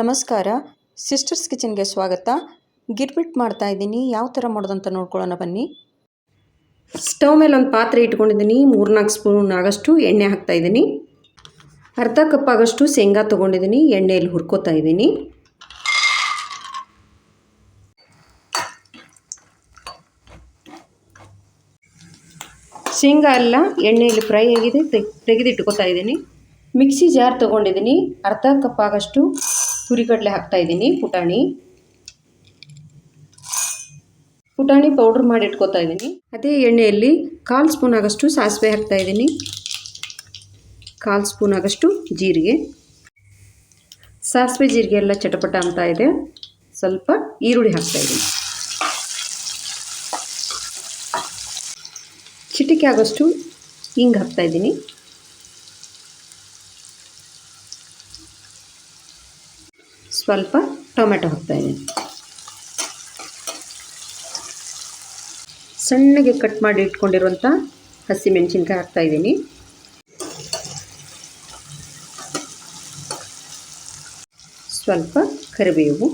ನಮಸ್ಕಾರ. ಸಿಸ್ಟರ್ಸ್ ಕಿಚನ್ಗೆ ಸ್ವಾಗತ. ಗಿರ್ಬಿಟ್ ಮಾಡ್ತಾ ಇದ್ದೀನಿ. ಯಾವ ಥರ ಮಾಡೋದಂತ ನೋಡ್ಕೊಳ್ಳೋಣ ಬನ್ನಿ. ಸ್ಟವ್ ಮೇಲೆ ಒಂದು ಪಾತ್ರೆ ಇಟ್ಕೊಂಡಿದ್ದೀನಿ. ಮೂರ್ನಾಲ್ಕು ಸ್ಪೂನ್ ಆಗಷ್ಟು ಎಣ್ಣೆ ಹಾಕ್ತಾ ಇದ್ದೀನಿ. ಅರ್ಧ ಕಪ್ ಆಗಷ್ಟು ಶೇಂಗಾ ತೊಗೊಂಡಿದ್ದೀನಿ. ಎಣ್ಣೆಯಲ್ಲಿ ಹುರ್ಕೋತಾ ಇದ್ದೀನಿ. ಶೇಂಗಾ ಎಲ್ಲ ಎಣ್ಣೆಯಲ್ಲಿ ಫ್ರೈ ಆಗಿದೆ. ತೆಗ್, ತೆಗೆದಿಟ್ಕೋತಾ ಇದ್ದೀನಿ. ಮಿಕ್ಸಿ ಜಾರ್ ತೊಗೊಂಡಿದ್ದೀನಿ. ಅರ್ಧ ಕಪ್ ಆಗಷ್ಟು ಹುರಿಗಡಲೆ ಹಾಕ್ತಾ ಇದ್ದೀನಿ, ಪುಟಾಣಿ. ಪುಟಾಣಿ ಪೌಡ್ರ್ ಮಾಡಿ ಇಟ್ಕೋತಾ ಇದ್ದೀನಿ. ಅದೇ ಎಣ್ಣೆಯಲ್ಲಿ ಕಾಲು ಸ್ಪೂನ್ ಆಗಷ್ಟು ಸಾಸಿವೆ ಹಾಕ್ತಾ ಇದ್ದೀನಿ. ಕಾಲು ಸ್ಪೂನ್ ಆಗಷ್ಟು ಜೀರಿಗೆ. ಸಾಸಿವೆ ಜೀರಿಗೆ ಎಲ್ಲ ಚಟಪಟ ಅಂತ ಇದೆ. ಸ್ವಲ್ಪ ಈರುಳ್ಳಿ ಹಾಕ್ತಾ ಇದ್ದೀನಿ. ಚಿಟಿಕೆ ಆಗೋಷ್ಟು ಹಿಂಗೆ ಹಾಕ್ತಾ ಸ್ವಲ್ಪ ಟೊಮೆಟೊ ಹಾಕ್ತಾ ಇದ್ದೀನಿ. ಸಣ್ಣಗೆ ಕಟ್ ಮಾಡಿ ಇಟ್ಕೊಂಡಿರುವಂಥ ಹಸಿ ಮೆಣಸಿನ್ಕಾಯಿ ಹಾಕ್ತಾ ಇದ್ದೀನಿ. ಸ್ವಲ್ಪ ಕರಿಬೇವು.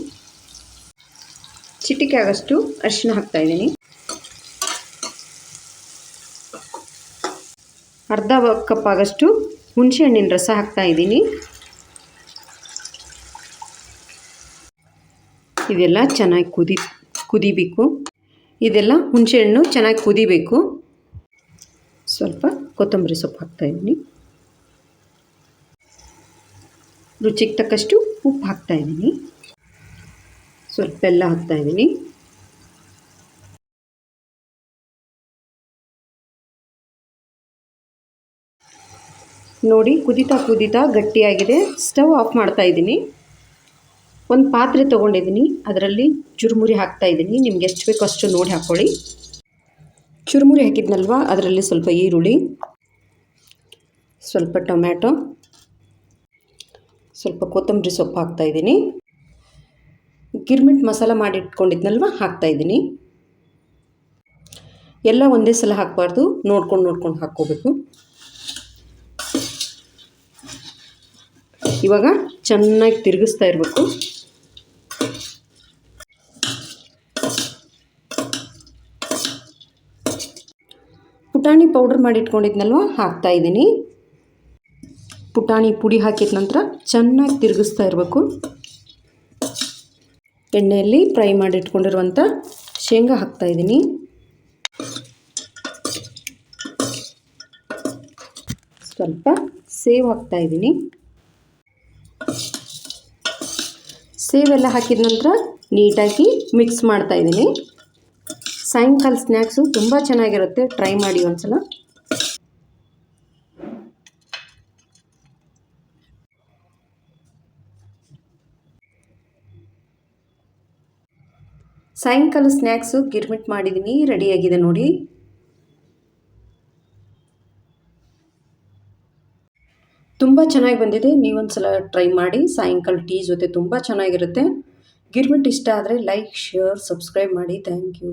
ಚಿಟಿಕೆ ಆಗಷ್ಟು ಅರಿಶಿನ ಹಾಕ್ತಾ ಇದ್ದೀನಿ. ಅರ್ಧ ಕಪ್ ಆಗಷ್ಟು ಹುಣಸೆಹಣ್ಣಿನ ರಸ ಹಾಕ್ತಾ ಇದೆಲ್ಲ ಚೆನ್ನಾಗಿ ಕುದಿ, ಕುದಿಬೇಕು. ಇದೆಲ್ಲ ಹುಣಸೆಹಣ್ಣು ಚೆನ್ನಾಗಿ ಕುದಿಬೇಕು. ಸ್ವಲ್ಪ ಕೊತ್ತಂಬರಿ ಸೊಪ್ಪು ಹಾಕ್ತಾಯಿದ್ದೀನಿ ರುಚಿಗೆ ತಕ್ಕಷ್ಟು ಉಪ್ಪು ಹಾಕ್ತಾಯಿದ್ದೀನಿ ಸ್ವಲ್ಪ ಬೆಲ್ಲ ಹಾಕ್ತಾಯಿದ್ದೀನಿ ನೋಡಿ ಕುದಿತಾ ಕುದಿತಾ ಗಟ್ಟಿಯಾಗಿದೆ. ಸ್ಟವ್ ಆಫ್ ಮಾಡ್ತಾ ಇದ್ದೀನಿ. ಒಂದು ಪಾತ್ರೆ ತೊಗೊಂಡಿದ್ದೀನಿ ಅದರಲ್ಲಿ ಚುರುಮುರಿ ಹಾಕ್ತಾ ಇದ್ದೀನಿ ನಿಮ್ಗೆ ಎಷ್ಟು ಬೇಕೋ ಅಷ್ಟು ನೋಡಿ ಹಾಕ್ಕೊಳ್ಳಿ ಚುರುಮುರಿ ಹಾಕಿದ್ನಲ್ವ? ಅದರಲ್ಲಿ ಸ್ವಲ್ಪ ಈರುಳ್ಳಿ, ಸ್ವಲ್ಪ ಟೊಮ್ಯಾಟೊ, ಸ್ವಲ್ಪ ಕೊತ್ತಂಬರಿ ಸೊಪ್ಪು ಹಾಕ್ತಾ ಇದ್ದೀನಿ ಗಿರ್ಮಿಟ್ ಮಸಾಲ ಮಾಡಿಟ್ಕೊಂಡಿದ್ನಲ್ವ? ಹಾಕ್ತಾ ಇದ್ದೀನಿ ಎಲ್ಲ ಒಂದೇ ಸಲ ಹಾಕಬಾರ್ದು. ನೋಡ್ಕೊಂಡು ನೋಡ್ಕೊಂಡು ಹಾಕ್ಕೋಬೇಕು. ಇವಾಗ ಚೆನ್ನಾಗಿ ತಿರುಗಿಸ್ತಾ ಇರಬೇಕು. ಪುಟಾಣಿ ಪೌಡರ್ ಮಾಡಿಟ್ಕೊಂಡಿದ್ನಲ್ವ ಹಾಕ್ತಾ ಇದ್ದೀನಿ. ಪುಟಾಣಿ ಪುಡಿ ಹಾಕಿದ ನಂತರ ಚೆನ್ನಾಗಿ ತಿರುಗಿಸ್ತಾ ಇರಬೇಕು. ಎಣ್ಣೆಯಲ್ಲಿ ಫ್ರೈ ಮಾಡಿ ಇಟ್ಕೊಂಡಿರುವಂಥ ಶೇಂಗಾ ಹಾಕ್ತಾ ಇದ್ದೀನಿ. ಸ್ವಲ್ಪ ಸೇವ್ ಹಾಕ್ತಾ ಇದ್ದೀನಿ. ಸೇವೆಲ್ಲ ಹಾಕಿದ ನಂತರ ನೀಟಾಗಿ ಮಿಕ್ಸ್ ಮಾಡ್ತಾ ಇದ್ದೀನಿ. ಸಾಯಂಕಾಲ ಸ್ನ್ಯಾಕ್ಸು ತುಂಬ ಚೆನ್ನಾಗಿರುತ್ತೆ. ಟ್ರೈ ಮಾಡಿ ಒಂದ್ಸಲ. ಸಾಯಂಕಾಲ ಸ್ನ್ಯಾಕ್ಸು ಗಿರ್ಮಿಟ್ ಮಾಡಿದ್ದೀನಿ ರೆಡಿಯಾಗಿದೆ ನೋಡಿ. ತುಂಬ ಚೆನ್ನಾಗಿ ಬಂದಿದೆ. ನೀವೊಂದ್ಸಲ ಟ್ರೈ ಮಾಡಿ. ಸಾಯಂಕಾಲ ಟೀ ಜೊತೆ ತುಂಬ ಚೆನ್ನಾಗಿರುತ್ತೆ. ಗಿರ್ಮಿಟ್ ಇಷ್ಟ ಆದರೆ ಲೈಕ್ ಶೇರ್ ಸಬ್ಸ್ಕ್ರೈಬ್ ಮಾಡಿ. Thank you